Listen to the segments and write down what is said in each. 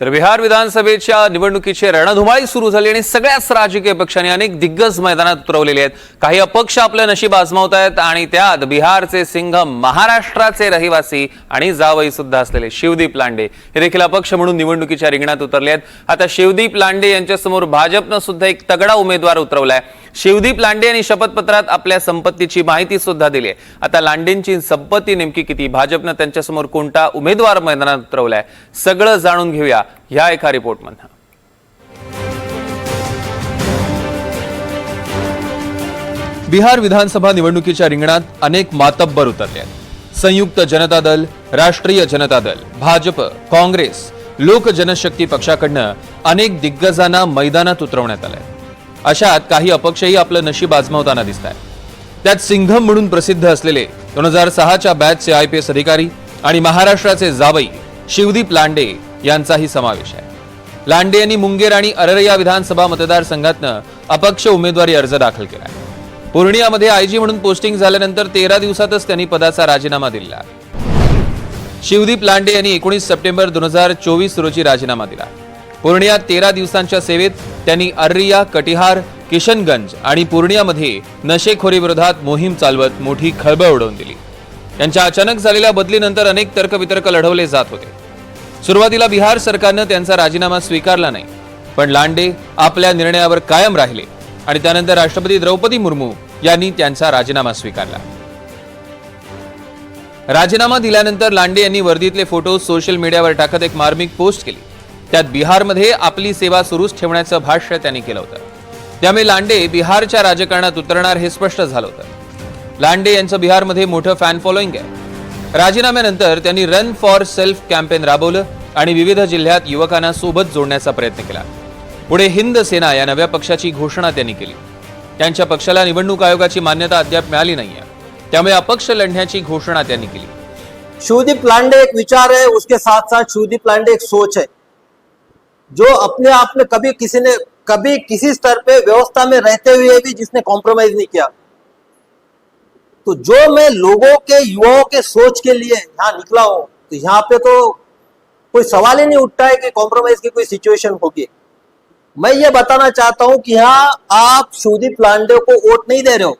तर बिहार विधानसभेच्या निवडणुकीची रणधुमाळी सुरू झाली आणि सगळ्याच राजकीय पक्षांनी अनेक दिग्गज मैदानात उतरवलेले आहेत. काही अपक्ष आपलं नशीब आजमावत आहेत आणि त्यात बिहारचे सिंह महाराष्ट्राचे रहिवासी आणि जावई सुद्धा असलेले शिवदीप लांडे. हे देखील अपक्ष म्हणून निवडणुकीच्या रिंगणात उतरले आहेत. आता शिवदीप लांडे यांच्यासमोर भाजपनं सुद्धा एक तगडा उमेदवार उतरवलाय. शिवदीप लांडे यांनी शपथपत्रात आपल्या संपत्तीची माहिती सुद्धा दिली आहे. आता लांडेंची संपत्ती नेमकी किती? भाजपनं त्यांच्यासमोर कोणता उमेदवार मैदानात उतरवलाय? सगळं जाणून घेऊया. ह्या एका रिपोर्टमधनं. बिहार विधानसभा निवडणुकीच्या रिंगणात अनेक मातब्बर उतरले आहेत. संयुक्त जनता दल राष्ट्रीय जनता दल भाजप काँग्रेस लोक जनशक्ती पक्षाकडनं अनेक दिग्गजांना मैदानात उतरवण्यात आलंय. अशात काही अपक्षही आपलं नशीब आजमावताना दिसत आहेत त्यात सिंघम म्हणून प्रसिद्ध असलेले दोन हजार सहाच्या बॅचचे आय पी एस अधिकारी आणि महाराष्ट्राचे जावई शिवदीप लांडे यांचाही समावेश आहे. लांडे यांनी मुंगेर आणि अररिया विधानसभा मतदारसंघातनं अपक्ष उमेदवारी अर्ज दाखल केला पूर्णियामध्ये आयजी म्हणून पोस्टिंग झाल्यानंतर तेरा दिवसातच त्यांनी पदाचा राजीनामा दिला. शिवदीप लांडे यांनी एकोणीस सप्टेंबर दोन हजार चोवीस रोजी राजीनामा दिला. पूर्णियात तेरा दिवसांच्या सेवेत त्यांनी अर्रिया कटिहार किशनगंज आणि पूर्णियामध्ये नशेखोरीविरोधात मोहीम चालवत मोठी खळबळ उडवून दिली. त्यांच्या अचानक झालेल्या बदलीनंतर अनेक तर्कवितर्क लढवले जात होते. सुरुवातीला बिहार सरकारनं त्यांचा राजीनामा स्वीकारला नाही. पण लांडे आपल्या निर्णयावर कायम राहिले आणि त्यानंतर राष्ट्रपती द्रौपदी मुर्मू यांनी त्यांचा राजीनामा स्वीकारला. राजीनामा दिल्यानंतर लांडे यांनी वर्दीतले फोटो सोशल मीडियावर टाकत एक मार्मिक पोस्ट केली. त्यात बिहारमध्ये आपली सेवा सुरूच ठेवण्याचं भाष्य त्यांनी केलं होतं. त्यामुळे लांडे बिहारच्या राजकारणात उतरणार हे स्पष्ट झालं होतं. लांडे यांचं बिहारमध्ये मोठं फॅन फॉलोईंग आहे. राजीनाम्यानंतर त्यांनी रन फॉर सेल्फ कॅम्पेन राबवलं आणि विविध जिल्ह्यात युवकांना सोबत जोडण्याचा प्रयत्न केला. पुढे हिंद सेना या नव्या पक्षाची घोषणा त्यांनी केली. त्यांच्या पक्षाला निवडणूक आयोगाची मान्यता अद्याप मिळाली नाहीये. त्यामुळे अपक्ष लढण्याची घोषणा त्यांनी केली. शिवदीप लांडे एक विचार है उसके साथ साथ शिवदीप लांडे एक सोच है जो अपने आप में कभी किसी ने कभी किसी स्तर पे व्यवस्था में रहते हुए भी जिसने कॉम्प्रोमाइज नहीं किया। तो जो मैं लोगों के युवाओं के सोच के लिए यहाँ निकला हूँ तो यहाँ पे तो कोई सवाल ही नहीं उठता है कि कॉम्प्रोमाइज की कोई सिचुएशन होगी। मैं ये बताना चाहता हूं कि यहाँ आप सुदीप लांडे को वोट नहीं दे रहे हो।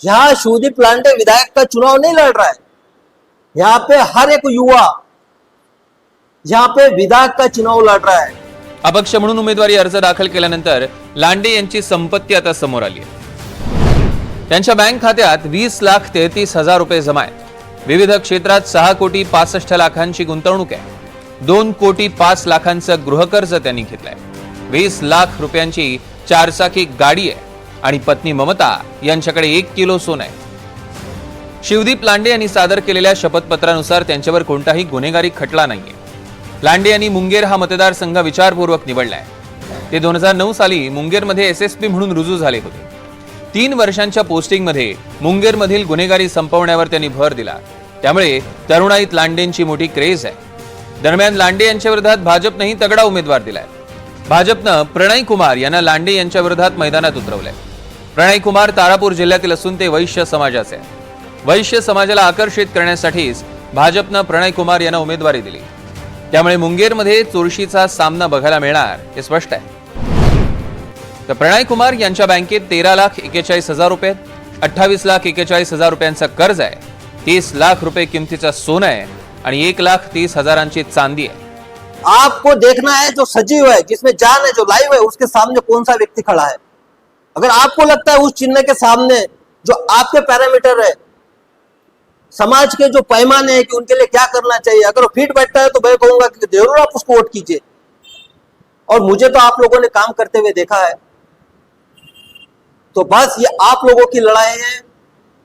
यहाँ सुदीप लांडे विधायक का चुनाव नहीं लड़ रहा है। यहाँ पे हर एक युवा यहाँ पे विधायक का चुनाव लड़ रहा है। अपक्ष म्हणून उमेदवारी अर्ज दाखल केल्यानंतर लांडे यांची संपत्ती आता समोर आली आहे. त्यांच्या बँक खात्यात वीस लाख तेहतीस हजार रुपये जमा आहेत. विविध क्षेत्रात सहा कोटी पासष्ट लाखांची गुंतवणूक आहे. दोन कोटी पाच लाखांचं गृहकर्ज त्यांनी घेतलंय. वीस लाख रुपयांची चारचाकी गाडी आहे आणि पत्नी ममता यांच्याकडे एक किलो सोनं आहे. शिवदीप लांडे यांनी सादर केलेल्या शपथपत्रानुसार त्यांच्यावर कोणताही गुन्हेगारी खटला नाहीये. लांडे यांनी मुंगेर हा मतदारसंघ विचारपूर्वक निवडलाय. ते दोन हजार नऊ साली मुंगेरमध्ये एस एस पी म्हणून रुजू झाले होते. तीन वर्षांच्या पोस्टिंगमध्ये मुंगेरमधील गुन्हेगारी संपवण्यावर त्यांनी भर दिला. त्यामुळे तरुणाईत लांडेंची मोठी क्रेज आहे. दरम्यान लांडे यांच्या विरोधात भाजपनंही तगडा उमेदवार दिलाय. भाजपनं प्रणय कुमार यांना लांडे यांच्या विरोधात मैदानात उतरवलंय. प्रणय कुमार तारापूर जिल्ह्यातील असून ते वैश्य समाजाचे वैश्य समाजाला आकर्षित करण्यासाठीच भाजपनं प्रणय कुमार यांना उमेदवारी दिली. त्यामुळे मुंगेरमध्ये चोरशीचा सामना बघायला मिळणार हे स्पष्ट आहे. तर प्रणय कुमार यांच्या बँकेत तेरा लाख एकेचाळीस हजार रुपये अठ्ठावीस लाख एकेचाळीस हजार रुपयांचा कर्ज आहे. तीस लाख रुपये किमतीचा सोनं आहे आणि एक लाख तीस हजारांची चांदी आहे. आपको देखना है जो सजीव है जिसमें जान है जो लाइव है उसके सामने कौन सा व्यक्ति खड़ा है? अगर आपको लगता है उस चिन्ह के सामने जो आपके पैरामीटर है समाज के जो पैमाने हैं कि उनके लिए क्या करना चाहिए अगर वो फिट बैठता है तो मैं कहूंगा कि जरूर आप उसको वोट कीजिए। और मुझे तो आप लोगों ने काम करते हुए देखा है। तो बस ये आप लोगों की लड़ाई है।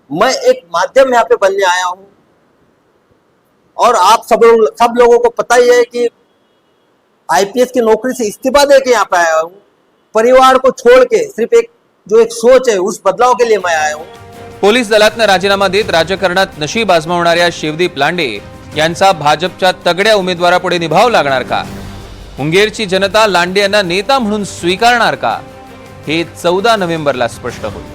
मैं एक माध्यम यहाँ पे बनने आया हूं। और आप सब लोग सब लोगों को पता ही है कि आईपीएस की नौकरी से इस्तीफा दे के यहाँ पे आया हूँ। परिवार को छोड़ के सिर्फ एक जो एक सोच है उस बदलाव के लिए मैं आया हूँ। पोलीस दलातनं राजीनामा देत राजकारणात नशीब आजमावणाऱ्या शिवदीप लांडे यांचा भाजपच्या तगड्या उमेदवारापुढे निभाव लागणार का? मुंगेरची जनता लांडे यांना नेता म्हणून स्वीकारणार का? हे चौदा नोव्हेंबरला स्पष्ट होईल.